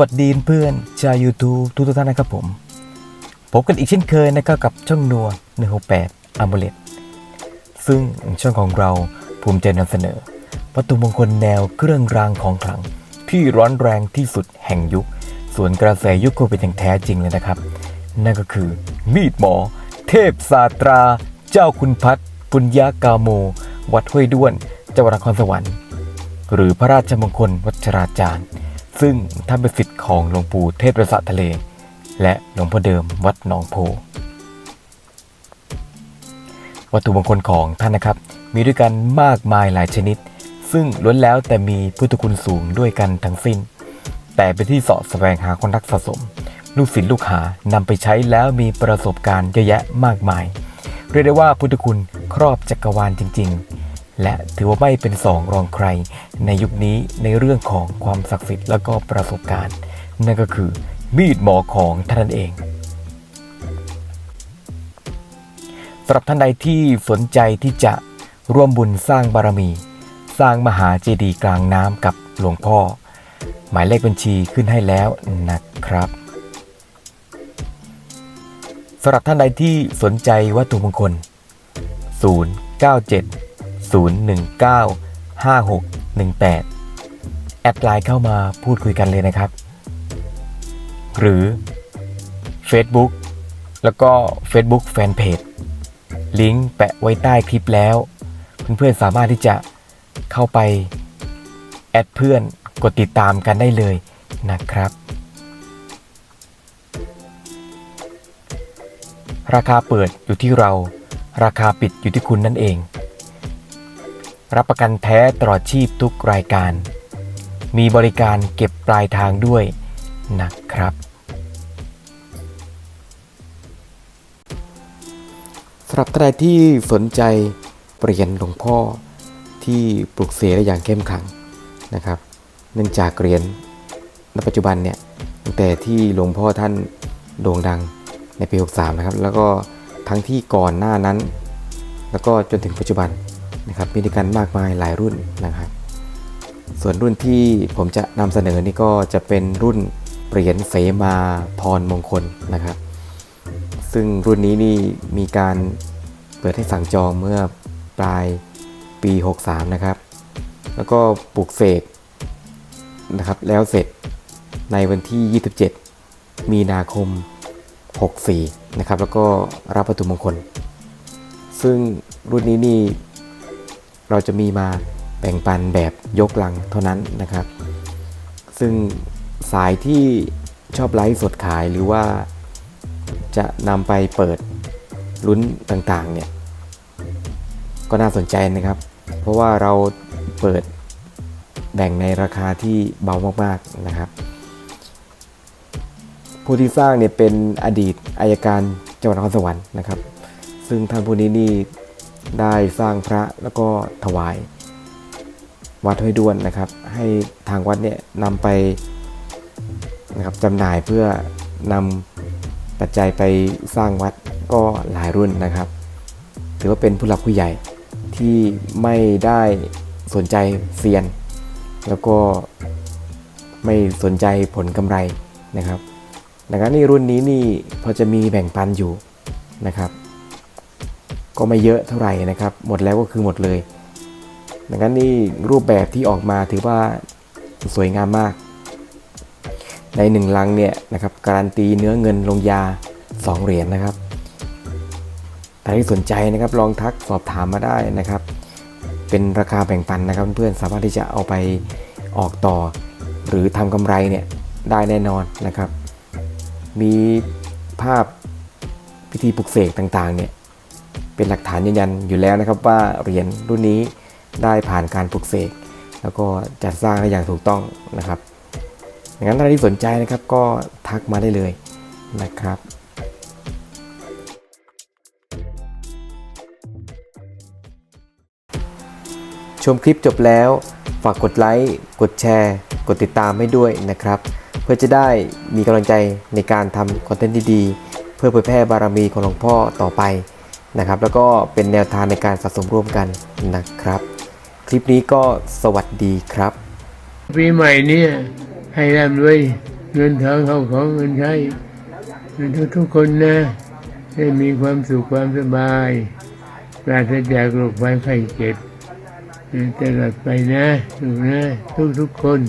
วัสดีเพื่อนชาว YouTube ทุกท่านนะครับผมพบกันอีกเช่นเคยนะครับกับช่องนัว168 a m u l e t ซึ่งช่องของเราภูมิใจนำเสนอวัตถุมงคลแนวเครื่องรางของขลัง ที่ร้อนแรงที่สุดแห่งยุค ส่วนกระแสยุคโควิดอย่างแท้จริงเลยนะครับ นั่นก็คือ มีดหมอ เทพศาสตรา เจ้าคุณพัฒน์ปุญญากาโม วัดห้วยด้วนจังหวัดนครสวรรค์ หรือพระราชมงคลวัชราจารย์ ซึ่งท่านเป็นศิษย์ของหลวงปู่เทพประสาททะเล และหลวงพ่อเดิมวัดหนองโพ วัตถุมงคลของท่านนะครับ มีด้วยกันมากมายหลายชนิด ซึ่งล้วนแล้วแต่มีพุทธคุณสูงด้วยกันทั้งสิ้น แต่เป็นที่เสาะแสวงหาคนรักสะสม ลูกศิษย์ลูกหานำไปใช้แล้วมีประสบการณ์เยอะแยะมากมาย เรียกได้ว่าพุทธคุณครอบจักรวาลจริง ๆ และถือว่าไม่เป็นสองรองใคร ในยุคนี้ในเรื่องของความศักดิ์สิทธิ์และก็ประสบการณ์ นั่นก็คือมีดหมอของท่านนั่นเองสำหรับท่านใดที่สนใจที่จะร่วมบุญสร้างบารมี สร้างมหาเจดีย์กลางน้ำกับหลวงพ่อ หมายเลขบัญชีขึ้นให้แล้วนะครับสำหรับท่านใดที่สนใจวัตถุมงคล 097 019 5618 แอดไลน์เข้ามาพูดคุยกันเลยนะครับ หรือ Facebook แล้วก็ Facebook Fanpage ลิงก์แปะไว้ใต้คลิปแล้ว เพื่อนๆสามารถที่จะเข้าไป แอดเพื่อนกดติดตามกันได้เลยนะครับ ราคาเปิดอยู่ที่เรา ราคาปิดอยู่ที่คุณนั่นเอง รับประกันแท้ตลอดชีพทุกรายการ มีบริการเก็บปลายทางด้วยนะครับ สำหรับท่านใดที่สนใจเปลี่ยนหลวงพ่อที่ปลุกเสกได้อย่างเข้มขังนะครับ เนื่องจากเหรียญในปัจจุบันเนี่ยตั้งแต่ที่หลวงพ่อท่านโด่งดังในปี 63 นะครับ แล้วก็ทั้งที่ก่อนหน้านั้น แล้วก็จนถึงปัจจุบัน นะครับมีด้วยกันมากมายหลายรุ่นนะครับ ส่วนรุ่นที่ผมจะนำเสนอนี่ก็จะเป็นรุ่นเหรียญเสมาพรมงคลนะครับ ซึ่งรุ่นนี้นี่มีการเปิดให้สั่งจองเมื่อปลายปี 63 นะครับ แล้วก็ปลูกเสกนะครับแล้วเสร็จในวันที่ 27 มีนาคม 64 นะครับ แล้วก็รับวัตถุมงคล ซึ่งรุ่นนี้นี่ เราจะมีมาแบ่งปันแบบยกลังเท่านั้นนะครับ ซึ่งสายที่ชอบไลฟ์สดขายหรือว่าจะนำไปเปิดลุ้นต่างๆเนี่ยก็น่าสนใจนะครับ เพราะว่าเราเปิดแบ่งในราคาที่เบามากๆนะครับ ผู้ที่สร้างเนี่ยเป็นอดีตอายการจังหวัดนครสวรรค์นะครับ ซึ่งท่านผู้นี้นี่ ได้สร้างพระแล้วก็ถวาย วัดห้วยด้วนนะครับ ให้ทางวัดเนี่ยนำไปนะครับจำหน่ายเพื่อนำปัจจัยไปสร้างวัดก็หลายรุ่นนะครับ ถือว่าเป็นผู้หลักผู้ใหญ่ที่ไม่ได้สนใจเซียน แล้วก็ไม่สนใจผลกำไรนะครับดังนั้นในรุ่นนี้นี่พอจะมีแบ่งปันอยู่นะครับ ก็ไม่เยอะเท่าไหร่นะครับ หมดแล้วก็คือหมดเลย ดังนั้นนี่รูปแบบที่ออกมาถือว่าสวยงามมาก ในหนึ่งลังเนี่ยนะครับการันตีเนื้อเงินลงยา 2 เหรียญนะครับใครที่สนใจนะครับลองทักสอบถามมาได้นะครับ เป็นราคาแบ่งปันนะครับเพื่อนสามารถที่จะเอาไปออกต่อ หรือทำกำไรเนี่ยได้แน่นอนนะครับ มีภาพพิธีปลุกเสกต่างๆเนี่ย เป็นหลักฐานยืนยันอยู่แล้วนะครับว่าเหรียญรุ่นนี้ได้ผ่านการปลุกเสกแล้วก็จัดสร้างได้อย่างถูกต้องนะครับดังนั้นถ้าที่สนใจนะครับก็ทักมาได้เลยนะครับชมคลิปจบแล้ว ฝากกดไลค์กดแชร์ กดติดตามให้ด้วยนะครับ เพื่อจะได้มีกำลังใจในการทำคอนเทนต์ดีๆ เพื่อเผยแพร่บารมีของหลวงพ่อต่อไป นะครับ แล้วก็เป็นแนวทางในการสะสมร่วมกันนะครับ คลิปนี้ก็สวัสดีครับ ปีใหม่เนี่ยให้ร่ำรวยเงินทองเข้าของเงินใช้ทุกทุกๆคนนะให้มีความสุขความสบายปราศจากโรคภัยไข้เจ็บตลอดไปนะลูกนะทุกทุกๆคน